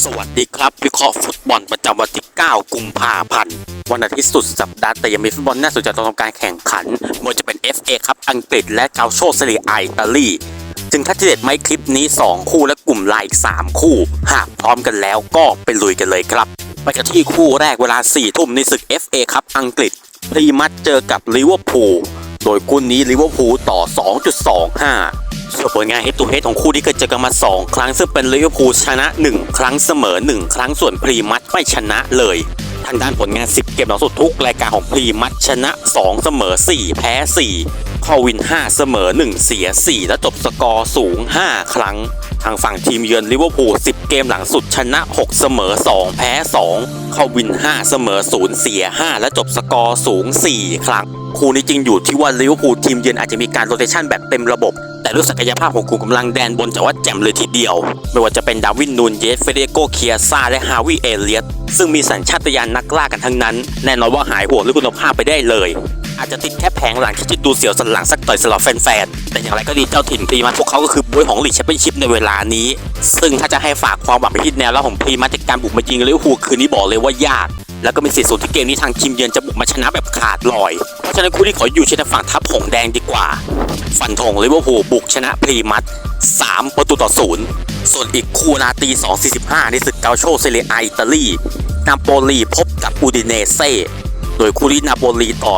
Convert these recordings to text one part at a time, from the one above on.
สวัสดีครับวิเคราะห์ฟุตบอลประจำวันที่ 9 กุมภาพันธ์วันอาทิตย์สุดสัปดาห์แต่ยังมีฟุตบอลน่าสนใจต้องทำการแข่งขันไม่ว่าจะเป็น FA ครับอังกฤษและเกาโชเซเรียอิตาลีจึงที่เด็ดไหมคลิปนี้ 2 คู่และกลุ่มไลน์อีก 3 คู่ หากพร้อมกันแล้วก็ไปลุยกันเลยครับ ไปกันที่คู่แรกเวลา 4 ทุ่มในศึก FA ครับอังกฤษพรีมัดเจอกับลิเวอร์พูลโดยคู่นี้ลิเวอร์พูลต่อ 2.25 ส่วนผลงานเฮดตูเฮดของคู่ที่เคยเจอกันมา 2 ครั้งซึ่งเป็นลิเวอร์พูลชนะ 1 ครั้งเสมอ 1 ครั้งส่วนพรีมัตไม่ชนะเลยทางด้านผลงาน 10 เกมหลังสุดทุกรายการของพรีมัตชนะ 2 เสมอ 4 แพ้4เข้าวิน 5 เสมอ 1 เสีย 4 และจบสกอร์สูง 5 ครั้ง ทางฝั่งทีมเยือนลิเวอร์พูล10 เกมหลังสุดชนะ 6 เสมอ 2 แพ้ 2 เข้าวิน 5 เสมอ 0 เสีย 5 และจบสกอร์สูง 4 ครั้ง คู่นี้จริงอยู่ที่ว่าลิเวอร์พูลทีมเยือนอาจจะมีการโรเตชันแบบเต็มระบบ แต่ด้วยศักยภาพของกลุ่มกำลังแดนบนจะว่าแจ่มเลยทีเดียว ไม่ว่าจะเป็นดาวินนูนเยสเฟเดโกเคียซาและฮาวิเอเลียตซึ่งมีสัญชาตญาณนักล่ากันทั้งนั้น แน่นอนว่าหายห่วงเรื่องคุณภาพไปได้เลย อาจจะติดแค่แผงหลังที่จะดูเสียวสันหลังสักต่อยสำหรับแฟนๆ แต่อย่างไรก็ดีเจ้าถิ่นพรีมัดพวกเขาก็คือบวยของลีกแชมเปี้ยนชิพในเวลานี้ ซึ่งถ้าจะให้ฝากความหวังไปที่แนวแล้วของพรีมัดจากการบุกมายิงลิเวอร์พูลคืนนี้บอกเลยว่ายาก แล้วก็มีสิทธิ์สูงที่เกมนี้ทางทีมเยือนจะบุกมาชนะแบบขาดลอย เพราะฉะนั้นคู่ที่ขออยู่เชนฝั่งทัพหงแดงดีกว่า ฟันธงลิเวอร์พูลบุกชนะพรีมัด3ประตูต่อศูนย์ส่วนอีกคู่นาตี2.45ในศึกเกาโชเซเรียออิตาลีนาโปลีพบกับอูดิเนเซ่ ดยคู่นี้นาโปลีต่อ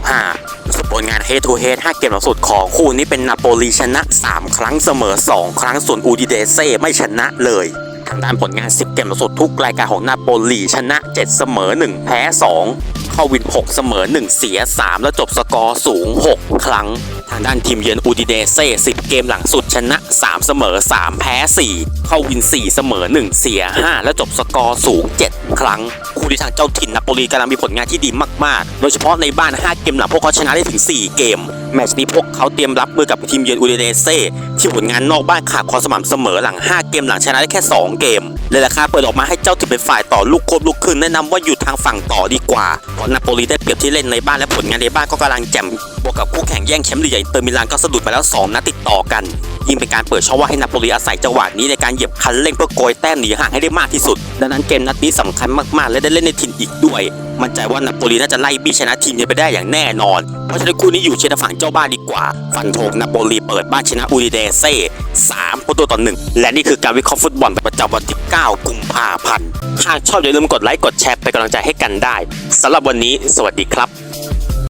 1.25 ส่วนผลงานเฮทูเฮด5เกมหลังสุดของคู่นี้เป็นนาโปลีชนะ 3 ครั้งเสมอ 2 ครั้งส่วนอูดิเดเซ่ไม่ชนะเลย ทางด้านผลงาน 10 เกมหลังสุดทุกรายการของนาโปลีชนะ 7 เสมอ 1 แพ้ 2 เข้าวิน 6 เสมอ 1 เสีย 3 แล้วจบสกอร์สูง 6 ครั้ง ทางด้านทีมเยือนอูดิเนเซ่10 เกมหลังสุดชนะ 3 เสมอ 3 แพ้ 4 เข้าวิน 4 เสมอ 1 เสีย 5 แล้วจบสกอร์สูง 7 ครั้ง คู่ที่ทางเจ้าถิ่นนาโปลีกำลังมีผลงานที่ดีมากๆ โดยเฉพาะในบ้าน 5 เกมหลังพวกเขาชนะได้ถึง 4 เกม แมตช์นี้พวกเขาเตรียมรับมือกับทีมเยือนอูดิเนเซ่ที่ผลงานนอกบ้านขาดความสม่ำเสมอหลัง 5 เกมหลังชนะได้แค่ 2 เกมเลยราคาเปิดออกมาให้เจ้าถิ่นเป็นฝ่ายต่อลูกโคบลูกครึ่งแนะนำว่าอยู่ทางฝั่งต่อดีกว่าเพราะนาโปลีได้เปรียบที่เล่นในบ้านและผลงานในบ้านก็กำลังแจ่มบวกกับคู่แข่งแย่งแชมป์ลีกใหญ่เตอร์มิลานก็สะดุดไปแล้ว 2นัดติดต่อกันยิ่งเป็นการเปิดช่องว่างให้นาโปลีอาศัยจังหวะนี้ในการเหยียบคันเร่งเพื่อโกยแต้มหนีห่างให้ได้มากที่สุด ดังนั้นเกมนัดนี้สำคัญมากๆ และได้เล่นในถิ่นอีกด้วย มั่นใจว่านาโปลีน่าจะไล่บี้ชนะทีมเยือนไปได้อย่างแน่นอน เพราะฉะนั้นคู่นี้อยู่เชียร์ฝั่งเจ้าบ้านดีกว่า ฟันธงนาโปลีเปิดบ้านชนะอูดิเดเซ่3ประตูต่อหนึ่งและนี่คือการวิเคราะห์ฟุตบอลประจำวันที่ 9 กุมภาพันธ์หากชอบอย่าลืมกดไลค์กดแชร์เป็นกำลังใจให้กันได้สำหรับวันนี้ สวัสดีครับ